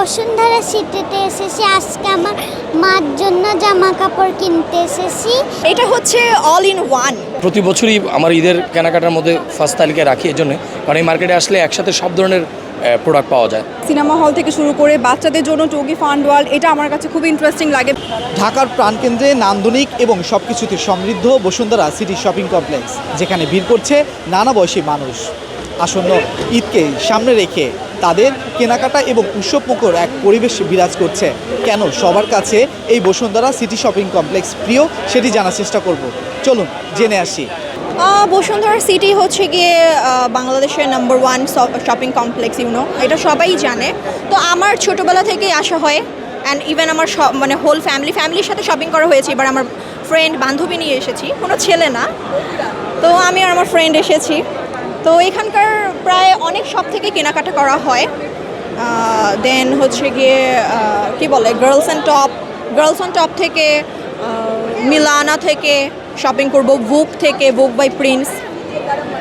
বসুন্ধরা সিটিতে এসেছি। আজকে আমার মার জন্য জামা কাপড় কিনতে এসেছি। এটা হচ্ছে অল ইন ওয়ান প্রতি বছরই আমার ঈদের কেনাকাটার মধ্যে ফার্স্ট তালিকায় রাখি এই জন্য। কারণ এই মার্কেটে আসলে একসাথে সব ধরনের প্রোডাক্ট পাওয়া যায়। সিনেমা হল থেকে শুরু করে বাচ্চাদের জন্য টগি ফান্ড ওয়ার্ল্ড এটা আমার কাছে খুব ইন্টারেস্টিং লাগে। ঢাকার প্রাণকেন্দ্রে নান্দনিক এবং সব কিছুতে সমৃদ্ধ বসুন্ধরা সিটি শপিং কমপ্লেক্স যেখানে ভিড় করছে নানা বয়সী মানুষ। আসন্ন ঈদকে সামনে রেখে তাদের কেনাকাটা এবং উৎসবমুখর এক পরিবেশ বিরাজ করছে। কেন? সবার কাছে এই বসুন্ধরা সিটি শপিং কমপ্লেক্স প্রিয়, সেটি জানার চেষ্টা করব। চলুন, জেনে আসি। বসুন্ধরা সিটি হচ্ছে গিয়ে বাংলাদেশের number one shopping complex you know এটা সবাই জানে। তো আমার ছোটোবেলা থেকেই আসা হয় অ্যান্ড ইভেন আমার মানে হোল ফ্যামিলি ফ্যামিলির সাথে শপিং করা হয়েছে। এবার আমার ফ্রেন্ড বান্ধবী নিয়ে এসেছি। কোনো ছেলে না। তো আমি আর আমার ফ্রেন্ড এসেছি। তো এখানকার প্রায় অনেক সব থেকে কেনাকাটা করা হয়। দেন হচ্ছে গিয়ে কি বলে girls and top girls and top থেকে মিলানা থেকে শপিং করব বুক থেকে বুক বাই প্রিন্স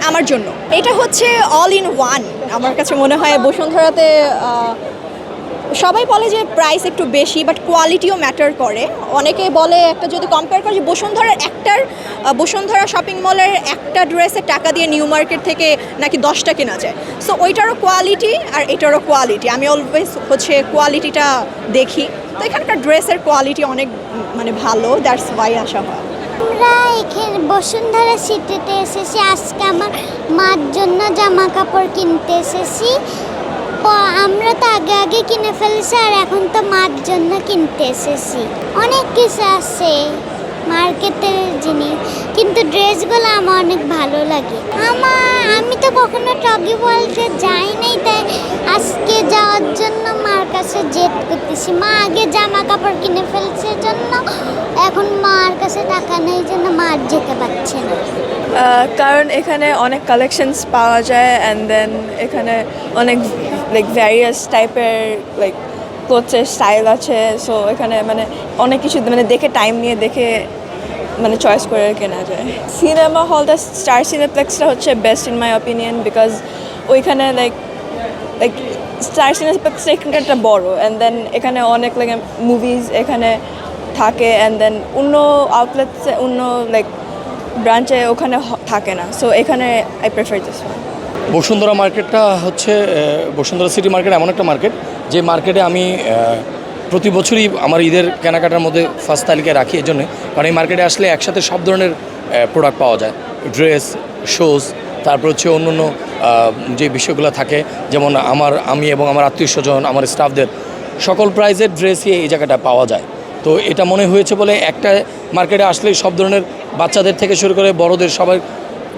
আমার জন্য। এটা হচ্ছে অল ইন ওয়ান আমার কাছে মনে হয়। বসুন্ধরাতে সবাই বলে যে প্রাইস একটু বেশি বাট কোয়ালিটিও ম্যাটার করে। অনেকে বলে একটা যদি কম্পেয়ার করে যে বসুন্ধরার একটার বসুন্ধরা শপিং মলের একটা ড্রেসের টাকা দিয়ে নিউ মার্কেট থেকে নাকি দশটা কেনা যায়। সো ওইটারও কোয়ালিটি আর এটারও কোয়ালিটি আমি অলওয়েজ হচ্ছে কোয়ালিটিটা দেখি। তো এখানকার ড্রেসের কোয়ালিটি অনেক মানে ভালো দ্যাটস ওয়াই আসা হয়। আমরা এখানে বসুন্ধরা সিটিতে এসেছি। আজকে আমার মার জন্য জামা কাপড় কিনতে এসেছি। আমরা তো আগে আগে কিনে ফেলেছি আর এখন তো মার জন্য কিনতে এসেছি। অনেক কিছু আছে মার্কেটের জিনিস, কিন্তু ড্রেসগুলো আমার অনেক ভালো লাগে। আমার আমি তো কখনো টগি বলতে যাই নাই তাই আজকে যাওয়ার জন্য মার কাছে জেদ করতেছি। মা আগে জামা কাপড় কিনে ফেলছে জন্য এখন মার কাছে টাকা নেই জন্য মার যেতে পারছে না। কারণ এখানে অনেক কালেকশনস পাওয়া যায় অ্যান্ড দেন এখানে অনেক লাইক ভ্যারিয়াস টাইপের লাইক ক্লোথসের স্টাইল আছে সো এখানে মানে অনেক কিছু মানে দেখে টাইম নিয়ে দেখে মানে চয়েস করে কেনা যায়। সিনেমা হলটা স্টার সিনেপ্লেক্সটা হচ্ছে best in my opinion because ওইখানে লাইক লাইক স্টার সিনেপ্লেক্সটা এখানকারটা বড় অ্যান্ড দেন এখানে অনেক লাইক মুভিজ এখানে থাকে অ্যান্ড দেন অন্য আউটলেটসে অন্য লাইক ব্রাঞ্চে ওখানে থাকে না। সো এখানে I prefer this one Bashundhara মার্কেটটা হচ্ছে বসুন্ধরা সিটি মার্কেট এমন একটা মার্কেট, যে মার্কেটে আমি প্রতি বছরই আমার ঈদের কেনাকাটার মধ্যে ফার্স্ট তালিকায় রাখি এই জন্যে। কারণ এই মার্কেটে আসলে একসাথে সব ধরনের প্রোডাক্ট পাওয়া যায়। ড্রেস শোজ তারপর হচ্ছে অন্য অন্য যে বিষয়গুলো থাকে, যেমন আমার, আমি এবং আমার আত্মীয় স্বজন, আমার স্টাফদের সকল প্রাইজের ড্রেসই এই জায়গাটা পাওয়া যায়। তো এটা মনে হয়েছে বলে একটা মার্কেটে আসলেই সব ধরনের বাচ্চাদের থেকে শুরু করে বড়দের সবাই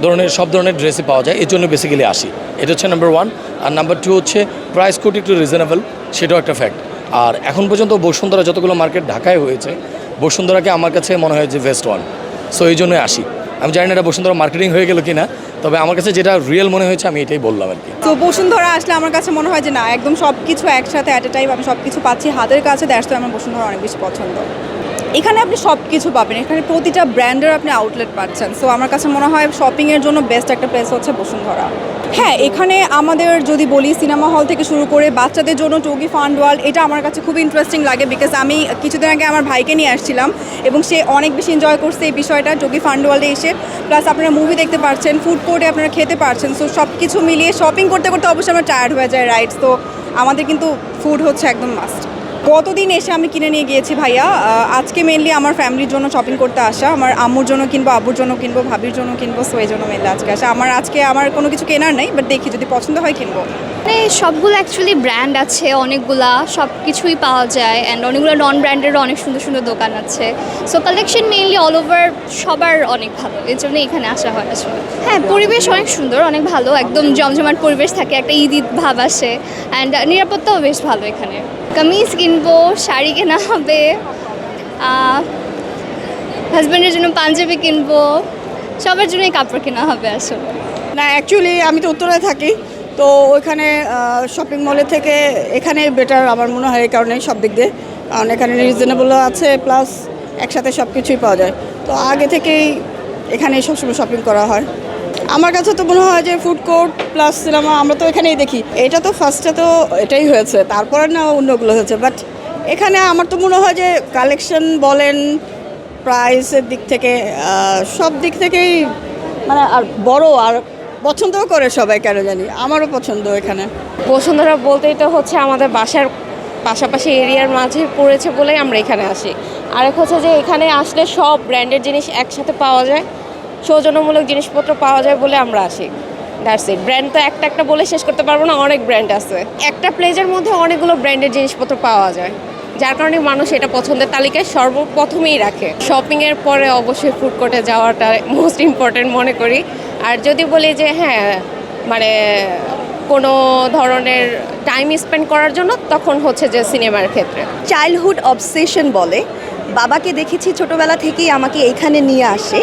ধরনের, সব ধরনের ড্রেসই পাওয়া যায়। এর জন্য বেসিক্যালি আসি। এটা হচ্ছে নাম্বার ওয়ান আর নাম্বার টু হচ্ছে প্রাইস কোটি একটু রিজনেবল সেটাও একটা ফ্যাক্ট আর এখন পর্যন্ত বসুন্ধরা যতগুলো মার্কেট ঢাকায় হয়েছে, বসুন্ধরাকে আমার কাছে মনে হয় যে বেস্ট ওয়ান সো এই জন্যই আসি। আমি জানি না এটা বসুন্ধরা মার্কেটিং হয়ে গেল কি না তবে আমার কাছে যেটা রিয়েল মনে হয়েছে, আমি এটাই বললাম আর কি। তো বসুন্ধরা আসলে আমার কাছে মনে হয় যে না, একদম সব কিছু একসাথে অ্যাট এ টাইম আমি সব কিছু পাচ্ছি, হাতের কাছে দ্যাটস তো আমার বসুন্ধরা অনেক বেশি পছন্দ। এখানে আপনি সব কিছু পাবেন। এখানে প্রতিটা ব্র্যান্ডের আপনি আউটলেট পাচ্ছেন। সো আমার কাছে মনে হয় শপিংয়ের জন্য বেস্ট একটা প্লেস হচ্ছে বসুন্ধরা। হ্যাঁ এখানে আমাদের যদি বলি সিনেমা হল থেকে শুরু করে বাচ্চাদের জন্য টগি ফান্ড ওয়ার্ল্ড এটা আমার কাছে খুব ইন্টারেস্টিং লাগে বিকজ আমি কিছুদিন আগে আমার ভাইকে নিয়ে আসছিলাম এবং সে অনেক বেশি এনজয় করছে এই বিষয়টা টগি ফান্ড ওয়ার্ল্ডে এসে। প্লাস আপনারা মুভি দেখতে পারছেন ফুড কোর্টে আপনারা খেতে পারছেন। সো সব কিছু মিলিয়ে শপিং করতে করতে অবশ্যই আমরা টায়ার্ড হয়ে যায় রাইটস তো আমাদের কিন্তু ফুড হচ্ছে একদম মাস্ট গতদিন এসে আমি কিনে নিয়ে গিয়েছি ভাইয়া? আজকে মেনলি আমার ফ্যামিলির জন্য শপিং করতে আসা। আমার আম্মুর জন্য কিনবো, আব্বুর জন্য কিনবো, ভাবির জন্য কিনবো সো এই জন্য মেনলি আজকে আসা। আমার আজকে আমার কোনো কিছু কেনার নেই বাট দেখি যদি পছন্দ হয় কিনবো। মানে সবগুলো অ্যাকচুয়ালি ব্র্যান্ড আছে, অনেকগুলা সব কিছুই পাওয়া যায় অ্যান্ড অনেকগুলো নন ব্র্যান্ডেরও অনেক সুন্দর সুন্দর দোকান আছে। So collection mainly all over সবার অনেক ভালো, এর জন্য এখানে আসা হয় আসলে। হ্যাঁ পরিবেশ অনেক সুন্দর, অনেক ভালো, একদম জমজমাট পরিবেশ থাকে, একটা ঈদ ঈদ ভাব আসে অ্যান্ড নিরাপত্তাও বেশ ভালো এখানে। কামিজ কিনবো, শাড়ি কেনা হবে হাজব্যান্ডের জন্য পাঞ্জাবি কিনবো, সবার জন্যই কাপড় কেনা হবে আসলে। না অ্যাকচুয়ালি আমি তো উত্তরায় থাকি তো ওইখানে শপিং মলের থেকে এখানে বেটার আমার মনে হয় এই কারণে সব দিক দিয়ে। কারণ এখানে রিজনেবলও আছে প্লাস একসাথে সব কিছুই পাওয়া যায়। তো আগে থেকেই এখানে সবসময় শপিং করা হয়। আমার কাছে তো মনে হয় যে ফুড কোর্ট প্লাস সিনেমা আমরা তো এখানেই দেখি। এটা তো ফার্স্টে তো এটাই হয়েছে, তারপরে না অন্যগুলো হয়েছে। বাট এখানে আমার তো মনে হয় যে কালেকশন বলেন প্রাইসের দিক থেকে সব দিক থেকেই মানে আর বড় আর পছন্দও করে সবাই, কেন জানি? আমারও পছন্দ এখানে। বসুন্ধরা বলতেই তো হচ্ছে আমাদের বাসার পাশাপাশি এরিয়ার মাঝে পড়েছে বলেই আমরা এখানে আসি। আরেক হচ্ছে যে এখানে আসলে সব ব্র্যান্ডের জিনিস একসাথে পাওয়া যায়, সৌজন্যমূলক জিনিসপত্র পাওয়া যায় বলে আমরা আসি। দ্যাটস ইট ব্র্যান্ড তো একটা একটা বলে শেষ করতে পারব না, অনেক ব্র্যান্ড আছে। একটা প্লেজের মধ্যে অনেকগুলো ব্র্যান্ডের জিনিসপত্র পাওয়া যায়, যার কারণে মানুষ এটা পছন্দের তালিকায় সর্বপ্রথমেই রাখে। শপিংয়ের পরে অবশ্যই ফুড কোর্টে যাওয়াটা মোস্ট ইম্পর্টেন্ট মনে করি। আর যদি বলি যে হ্যাঁ মানে কোনো ধরনের টাইম স্পেন্ড করার জন্য, তখন হচ্ছে যে সিনেমার ক্ষেত্রে। চাইল্ডহুড অবসেশন বলে। বাবাকে দেখেছি ছোটোবেলা থেকেই আমাকে এইখানে নিয়ে আসে।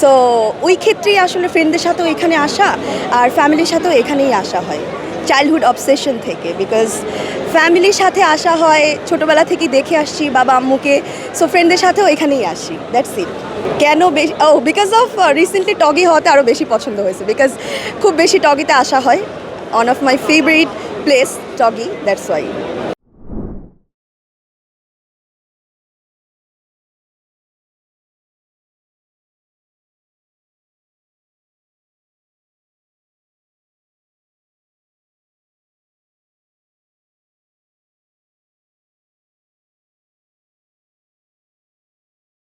সো ওই ক্ষেত্রেই আসলে ফ্রেন্ডদের সাথেও এখানে আসা আর ফ্যামিলির সাথেও এখানেই আসা হয়। চাইল্ডহুড অবসেশন থেকে। বিকজ ফ্যামিলির সাথে আসা হয়, ছোটোবেলা থেকেই দেখে আসছি বাবা আম্মুকে সো ফ্রেন্ডদের সাথেও এখানেই আসি। দ্যাটস ইট কেন বেশি, ও বিকজ অফ রিসেন্টলি টগি হওয়াতে আরও বেশি পছন্দ হয়েছে বিকজ খুব বেশি টগিতে আসা হয়। One of my favourite place Toggi that's why